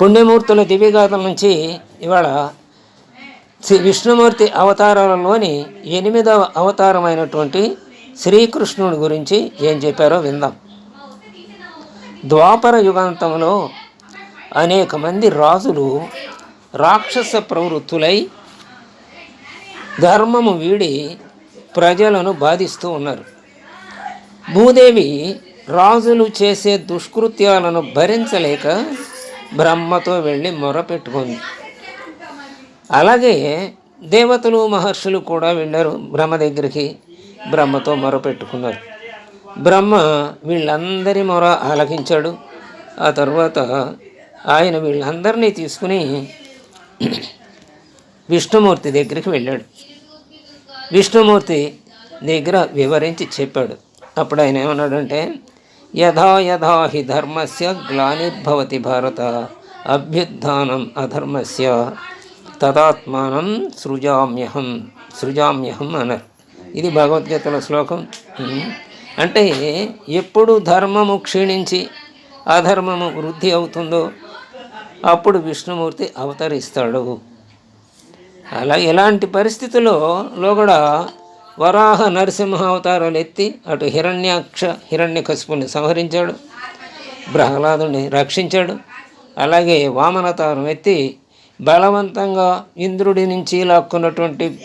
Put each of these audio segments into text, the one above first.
పుణ్యమూర్తుల దివ్యగాథల నుంచి ఇవాళ శ్రీ విష్ణుమూర్తి అవతారాలలోని ఎనిమిదవ అవతారమైనటువంటి శ్రీకృష్ణుడి గురించి ఏం చెప్పారో విందాం. ద్వాపర యుగాంతంలో అనేక మంది రాజులు రాక్షస ప్రవృత్తులై ధర్మము వీడి ప్రజలను బాధిస్తూ ఉన్నారు. భూదేవి రాజులు చేసే దుష్కృత్యాలను భరించలేక బ్రహ్మతో వెళ్ళి మొర పెట్టుకుంది. అలాగే దేవతలు మహర్షులు కూడా వెళ్ళారు బ్రహ్మ దగ్గరికి. బ్రహ్మతో మొర పెట్టుకున్నారు. బ్రహ్మ వీళ్ళందరి మొర ఆలకించాడు. ఆ తర్వాత ఆయన వీళ్ళందరినీ తీసుకుని విష్ణుమూర్తి దగ్గరికి వెళ్ళాడు. విష్ణుమూర్తి దగ్గర వివరించి చెప్పాడు. అప్పుడు ఆయన ఏమన్నాడంటే యథా యథా హి ధర్మస్య గ్లానిర్భవతి భారత. అభ్యుత్థానం అధర్మస్య. తదాత్మానం సృజామ్యహం. సృజామ్యహం అన్నారు ఇది భగవద్గీతల శ్లోకం. అంటే ఎప్పుడు ధర్మము క్షీణించి అధర్మము వృద్ధి అవుతుందో అప్పుడు విష్ణుమూర్తి అవతరిస్తాడు. అలా ఎలాంటి పరిస్థితుల్లో లోగడ వరాహ నరసింహ అవతారాలు ఎత్తి అటు హిరణ్యాక్ష హిరణ్యకశిపుని సంహరించాడు. ప్రహ్లాదుని రక్షించాడు. అలాగే వామనతారం ఎత్తి బలవంతంగా ఇంద్రుడి నుంచి లాక్కున్నటువంటి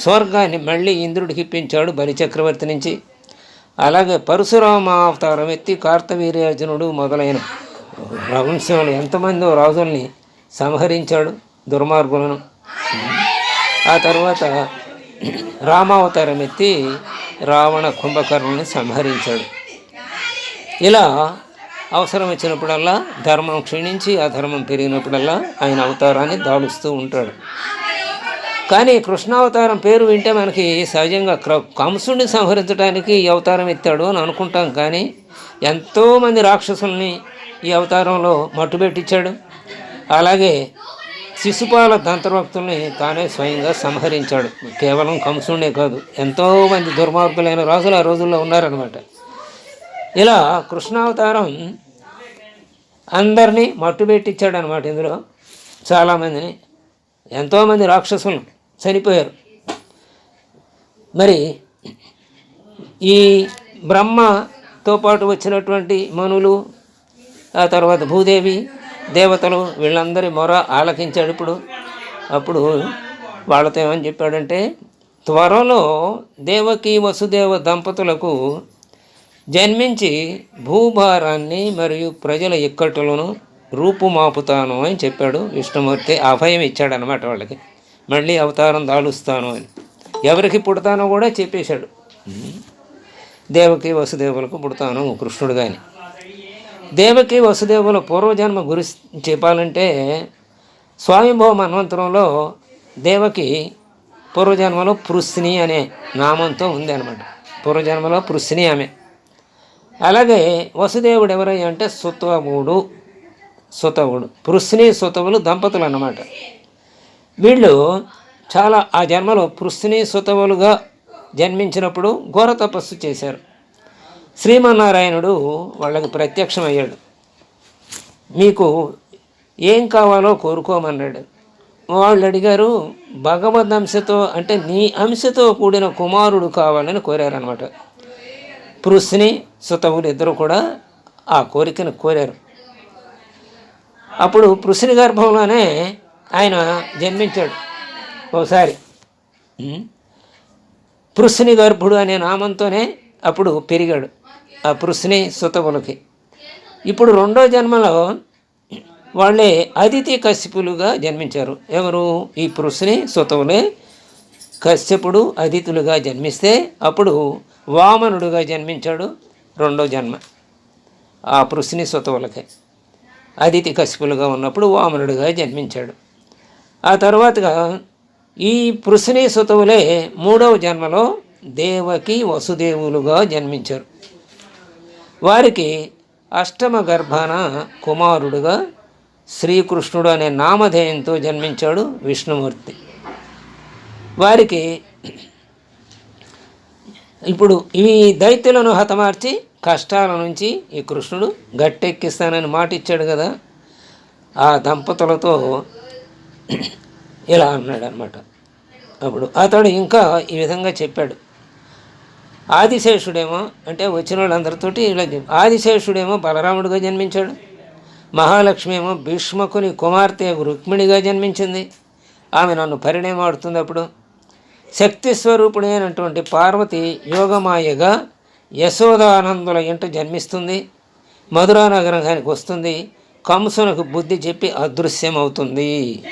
స్వర్గాన్ని మళ్ళీ ఇంద్రుడికి ఇప్పించాడు బలిచక్రవర్తి నుంచి. అలాగే పరశురామ అవతారం ఎత్తి కార్తవీర్యార్జునుడు మొదలైన వంశంలో ఎంతమందో రాజుల్ని సంహరించాడు దుర్మార్గులను. ఆ తర్వాత రామావతారం ఎత్తి రావణ కుంభకర్ణుని సంహరించాడు. ఇలా అవసరం వచ్చినప్పుడల్లా ధర్మం క్షీణించి అధర్మం పెరిగినప్పుడల్లా ఆయన అవతారాన్ని దాడుస్తూ ఉంటాడు. కానీ కృష్ణావతారం పేరు వింటే మనకి సహజంగా క్ర- కంసుడిని సంహరించడానికి ఈ అవతారం ఎత్తాడు అని అనుకుంటాం. కానీ ఎంతోమంది రాక్షసుల్ని ఈ అవతారంలో మట్టుబెట్టించాడు అలాగే శిశుపాల దంతభక్తుల్ని తానే స్వయంగా సంహరించాడు. కేవలం కంసుడే కాదు ఎంతోమంది దుర్మార్గులైన రాజులు ఆ రోజుల్లో ఉన్నారనమాట ఇలా కృష్ణావతారం అందరినీ మట్టుబెట్టించాడు అనమాట ఇందులో. చాలామందిని ఎంతోమంది రాక్షసులు చనిపోయారు. మరి ఈ బ్రహ్మతో పాటు వచ్చినటువంటి మనులు ఆ తర్వాత భూదేవి దేవతలు వీళ్ళందరి మొర ఆలకించాడు ఇప్పుడు. అప్పుడు వాళ్ళతో ఏమని చెప్పాడంటే త్వరలో దేవకి వసుదేవ దంపతులకు జన్మించి భూభారాన్ని మరియు ప్రజల ఇక్కట్టులను రూపుమాపుతాను అని చెప్పాడు విష్ణుమూర్తి. అభయం ఇచ్చాడనమాట వాళ్ళకి. మళ్ళీ అవతారం దాలుస్తాను అని. ఎవరికి పుడతానో కూడా చెప్పేశాడు. దేవకి వసుదేవులకు పుడతాను కృష్ణుడు కానీ దేవకి వసుదేవుల పూర్వజన్మ గురించి చెప్పాలంటే స్వామిభవ మన్వంతరంలో దేవకి పూర్వజన్మలో పృశ్ని అనే నామంతో ఉంది అనమాట పూర్వజన్మలో పృశ్ని ఆమె. అలాగే వసుదేవుడు ఎవరై అంటే సుతవుడు. సుతవుడు. పృశ్ని సుతవులు దంపతులు అన్నమాట. వీళ్ళు చాలా ఆ జన్మలో పృశ్ని సుతవులుగా జన్మించినప్పుడు ఘోర తపస్సు చేశారు. శ్రీమన్నారాయణుడు వాళ్ళకి ప్రత్యక్షమయ్యాడు. మీకు ఏం కావాలో కోరుకోమన్నాడు. వాళ్ళు అడిగారు భగవద్ అంశతో అంటే నీ అంశతో కూడిన కుమారుడు కావాలని కోరారనమాట పృశ్ని సుతవులు ఇద్దరు కూడా ఆ కోరికను కోరారు. అప్పుడు పృశ్ని గర్భంలోనే ఆయన జన్మించాడు. ఒకసారి ఉం? గర్భుడు అనే నామంతోనే అప్పుడు పెరిగాడు. ఆ పృశ్ని సుతవులకి ఇప్పుడు రెండో జన్మలో వాళ్ళే అతిథి కశ్యపులుగా జన్మించారు. ఎవరు? ఈ పృశ్ని సుతవులే కశ్యపుడు అతిథులుగా జన్మిస్తే అప్పుడు వామనుడుగా జన్మించాడు రెండో జన్మ. ఆ పృశ్ని సుతవులకి అదితి కశ్యపులుగా ఉన్నప్పుడు వామనుడిగా జన్మించాడు. ఆ తర్వాతగా ఈ పృశ్ని సుతవులే మూడవ జన్మలో దేవకి వసుదేవులుగా జన్మించారు. వారికి అష్టమ గర్భాన కుమారుడుగా శ్రీకృష్ణుడు అనే నామధేయంతో జన్మించాడు విష్ణుమూర్తి. వారికి ఇప్పుడు ఇవి దైత్యులను హతమార్చి కష్టాల నుంచి ఈ కృష్ణుడు గట్టెక్కిస్తానని మాట ఇచ్చాడు కదా ఆ దంపతులతో ఇలా అన్నాడు అనమాట అప్పుడు అతడు ఇంకా ఈ విధంగా చెప్పాడు. ఆదిశేషుడేమో అంటే వచ్చిన వాళ్ళందరితోటి ఇలా ఆదిశేషుడేమో బలరాముడిగా జన్మించాడు మహాలక్ష్మి ఏమో భీష్మకుని కుమార్తె రుక్మిణిగా జన్మించింది ఆమె నన్ను పరిణయమాడుతుంది అప్పుడు శక్తి స్వరూపుడైనటువంటి పార్వతి యోగమాయగా యశోదానందుల ఇంట జన్మిస్తుంది మధురానగరానికి వస్తుంది కంసునకు బుద్ధి చెప్పి అదృశ్యమవుతుంది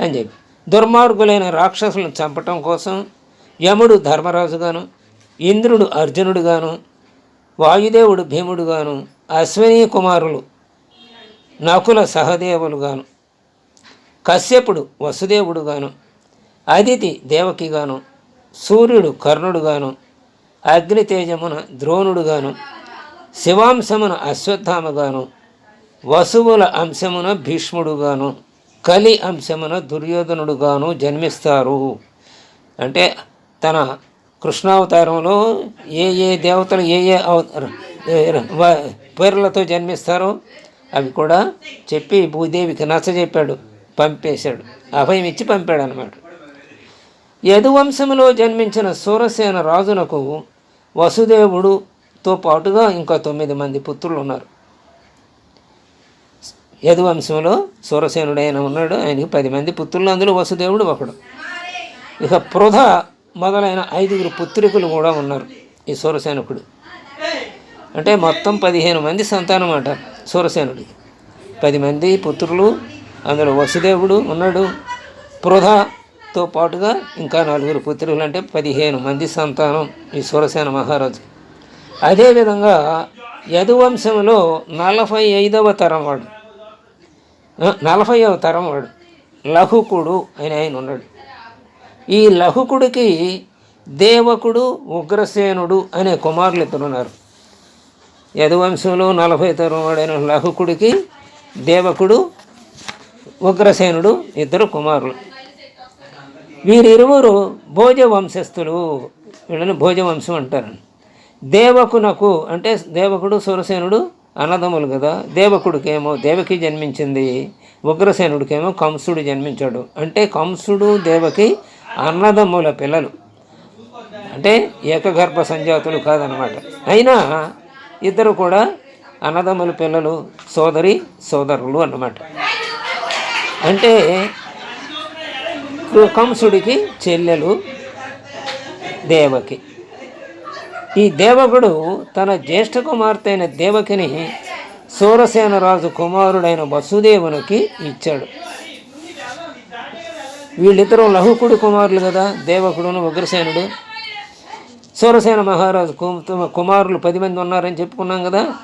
అని చెప్పి. దుర్మార్గులైన రాక్షసులను చంపటం కోసం యముడు ధర్మరాజుగాను ఇంద్రుడు అర్జునుడుగాను వాయుదేవుడు భీముడుగాను అశ్విని కుమారులు నకుల సహదేవులుగాను కశ్యపుడు వసుదేవుడుగాను అదితి దేవకిగాను సూర్యుడు కర్ణుడుగాను అగ్నితేజమున ద్రోణుడుగాను శివాంశమున అశ్వత్థామగాను వసువుల అంశమున భీష్ముడుగాను కలి అంశమున దుర్యోధనుడుగాను జన్మిస్తారు. అంటే తన కృష్ణావతారంలో ఏ ఏ దేవతలు ఏ ఏ పేర్లతో జన్మిస్తారో అవి కూడా చెప్పి భూదేవికి నచ్చజెప్పాడు పంపేశాడు. అభయం ఇచ్చి పంపాడు అనమాట యదువంశంలో జన్మించిన సూరసేన రాజునకు వసుదేవుడుతో పాటుగా ఇంకా తొమ్మిది మంది పుత్రులు ఉన్నారు. యదువంశంలో సూరసేనుడు ఆయన ఉన్నాడు ఆయనకి పది మంది పుత్రులు అందులో వసుదేవుడు ఒకడు. ఇక ప్రధా మొదలైన ఐదుగురు పుత్రికులు కూడా ఉన్నారు ఈ సూరసేనకుడు. అంటే మొత్తం పదిహేను మంది సంతానం అంటారు సూరసేనుడికి. పది మంది పుత్రులు అందులో వసుదేవుడు ఉన్నాడు. పృథతో పాటుగా ఇంకా నలుగురు పుత్రులు అంటే పదిహేను మంది సంతానం ఈ సూరసేన మహారాజు అదేవిధంగా యదువంశంలో నలభై ఐదవ తరం వాడు. ఆ, నలభైవ తరం వాడు. లహుకుడు అని ఆయన ఉన్నాడు. ఈ లహుకుడికి దేవకుడు ఉగ్రసేనుడు అనే కుమారులు ఇద్దరు ఉన్నారు యదువంశంలో నలభై తరువాడైన లహుకుడికి దేవకుడు ఉగ్రసేనుడు ఇద్దరు కుమారులు. వీరిరువురు భోజ వంశస్థులు వీళ్ళని భోజ వంశం అంటారు. దేవకునకు అంటే దేవకుడు సురసేనుడు అన్నదమ్ములు కదా. దేవకుడికేమో దేవకి జన్మించింది ఉగ్రసేనుడికేమో కంసుడు జన్మించాడు. అంటే కంసుడు దేవకి అన్నదమ్ముల పిల్లలు. అంటే ఏకగర్భ సంజాతులు కాదనమాట. అయినా ఇద్దరు కూడా అన్నదమ్ముల పిల్లలు సోదరి సోదరులు అన్నమాట. అంటే కంసుడికి చెల్లెలు దేవకి. ఈ దేవకుడు తన జ్యేష్ఠ కుమార్తె అయిన దేవకిని సూరసేన రాజు కుమారుడైన వసుదేవునికి ఇచ్చాడు. వీళ్ళిద్దరూ లహుకుడి కుమారులు కదా దేవకుడును ఉగ్రసేనుడు. సూరసేన మహారాజు కు- కుమారులు పది మంది ఉన్నారని చెప్పుకున్నాం కదా.